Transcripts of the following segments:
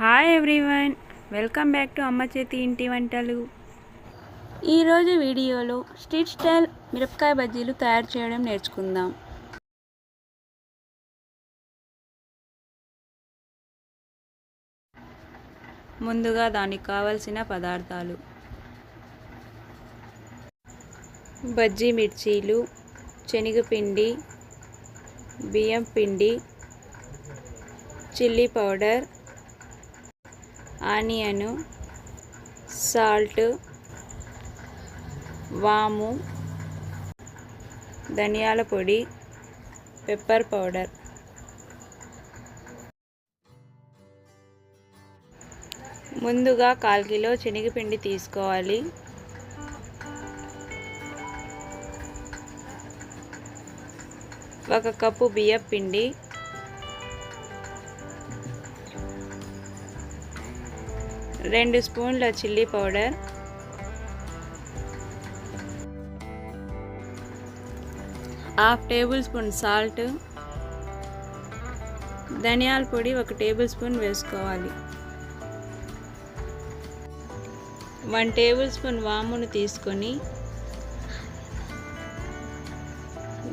Hi everyone welcome back to అమ్మ చేతి ఇంటి వంటలు ఈరోజు వీడియోలో స్ట్రీట్ స్టైల్ మిరపకాయ బజ్జీలు తయారు చేయడం నేర్చుకుందాం. ముందుగా దానికి కావలసిన పదార్థాలు. బజ్జీ మిర్చీలు శనగపిండి బియ్యం పిండి చిల్లీ పౌడర్ ఆనియను సాల్ట్ వాము ధనియాల పొడి పెప్పర్ పౌడర్. ముందుగా కాల్ కిలో శనగపిండి తీసుకోవాలి. ఒక కప్పు బియ్యం పిండి రెండు స్పూన్ల chilli powder. Half tablespoon salt. ధనియాల పొడి ఒక టేబుల్ స్పూన్ వేసుకోవాలి. వన్ టేబుల్ స్పూన్ వామును తీసుకొని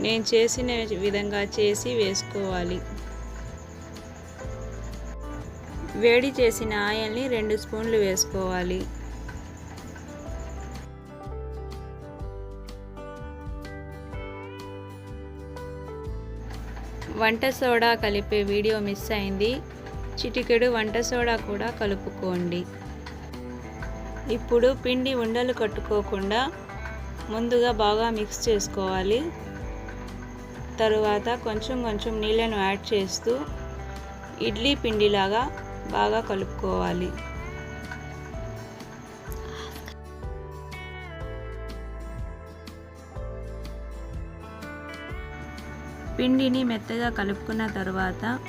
నేను చేసిన విధంగా చేసి వేసుకోవాలి. వేడి చేసిన ఆయిల్ని రెండు స్పూన్లు వేసుకోవాలి. వంట సోడా కలిపే వీడియో మిస్ అయింది. చిటికెడు వంట సోడా కూడా కలుపుకోండి. ఇప్పుడు పిండి ఉండలు కట్టుకోకుండా ముందుగా బాగా మిక్స్ చేసుకోవాలి. తరువాత కొంచెం కొంచెం నీళ్ళను యాడ్ చేస్తూ ఇడ్లీ పిండిలాగా బాగా కలుపుకోవాలి. పిండిని మెత్తగా కలుపుకున్న తర్వాత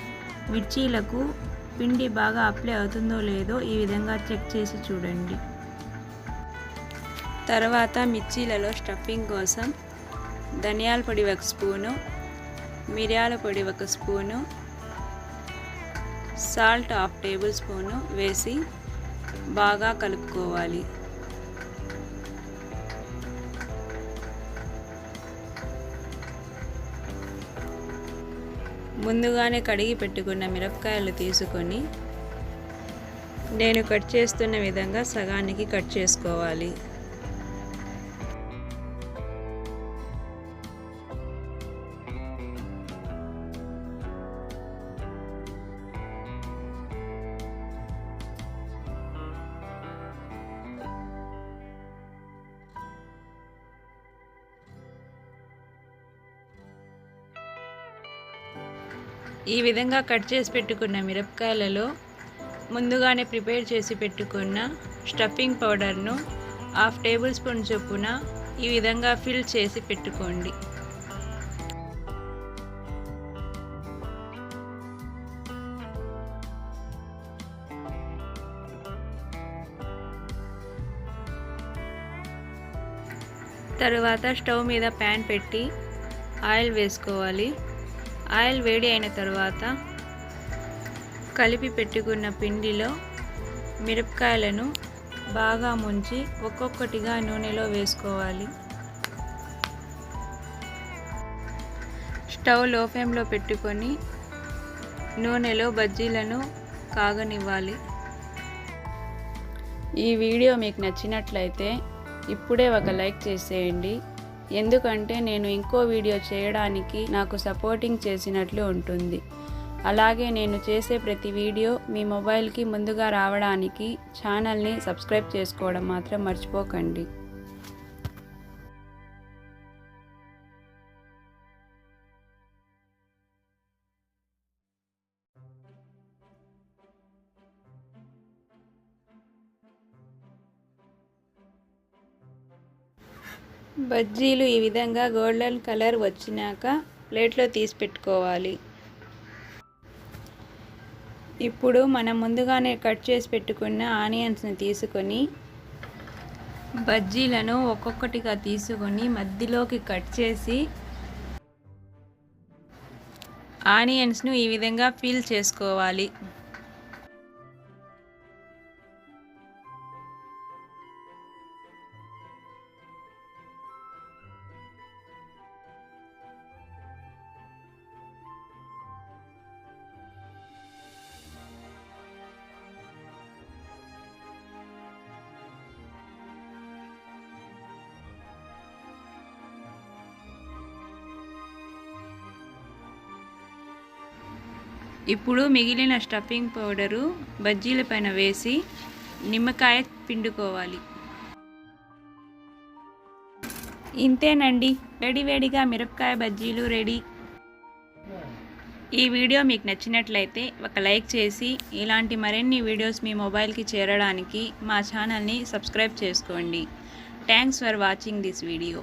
మిర్చీలకు పిండి బాగా అప్లై అవుతుందో లేదో ఈ విధంగా చెక్ చేసి చూడండి. తర్వాత మిర్చీలలో స్టఫింగ్ కోసం ధనియాల పొడి ఒక స్పూను మిరియాల పొడి ఒక spoon salt half tablespoon వేసి బాగా కలుపుకోవాలి. ముందుగానే కడిగి పెట్టుకున్న మిరపకాయలు తీసుకొని నేను కట్ చేస్తున్న విధంగా సగానికి కట్ చేసుకోవాలి. ఈ విధంగా కట్ చేసి పెట్టుకున్న మిరపకాయలలో ముందుగానే ప్రిపేర్ చేసి పెట్టుకున్న స్టఫింగ్ పౌడర్ను హాఫ్ టేబుల్ స్పూన్ చొప్పున ఈ విధంగా ఫిల్ చేసి పెట్టుకోండి. తరువాత స్టవ్ మీద ప్యాన్ పెట్టి ఆయిల్ వేసుకోవాలి. ఆయిల్ వేడి అయిన తర్వాత కలిపి పెట్టుకున్న పిండిలో మిరపకాయలను బాగా ముంచి ఒక్కొక్కటిగా నూనెలో వేసుకోవాలి. స్టవ్లో ఫ్లేమ్లో పెట్టుకొని నూనెలో బజ్జీలను కాగనివ్వాలి. ఈ వీడియో మీకు నచ్చినట్లయితే ఇప్పుడే ఒక లైక్ చేసేయండి. ఎందుకంటే నేను ఇంకో వీడియో చేయడానికి నాకు సపోర్టింగ్ చేసినట్లు ఉంటుంది. అలాగే నేను చేసే ప్రతి వీడియో మీ మొబైల్కి ముందుగా రావడానికి ఛానల్ని సబ్స్క్రైబ్ చేసుకోవడం మాత్రం మర్చిపోకండి. బజ్జీలు ఈ విధంగా గోల్డెన్ కలర్ వచ్చినాక ప్లేట్లో తీసి పెట్టుకోవాలి. ఇప్పుడు మనం ముందుగానే కట్ చేసి పెట్టుకున్న ఆనియన్స్ని తీసుకొని బజ్జీలను ఒక్కొక్కటిగా తీసుకొని మధ్యలోకి కట్ చేసి ఆనియన్స్ను ఈ విధంగా ఫీల్ చేసుకోవాలి. ఇప్పుడు మిగిలిన స్టఫింగ్ పౌడరు బజ్జీల పైన వేసి నిమ్మకాయ పిండుకోవాలి. ఇంతేనండి. వేడివేడిగా మిరపకాయ బజ్జీలు రెడీ. ఈ వీడియో మీకు నచ్చినట్లయితే ఒక లైక్ చేసి ఇలాంటి మరిన్ని వీడియోస్ మీ మొబైల్కి చేరడానికి మా ఛానల్ని సబ్స్క్రైబ్ చేసుకోండి. Thanks for watching this video.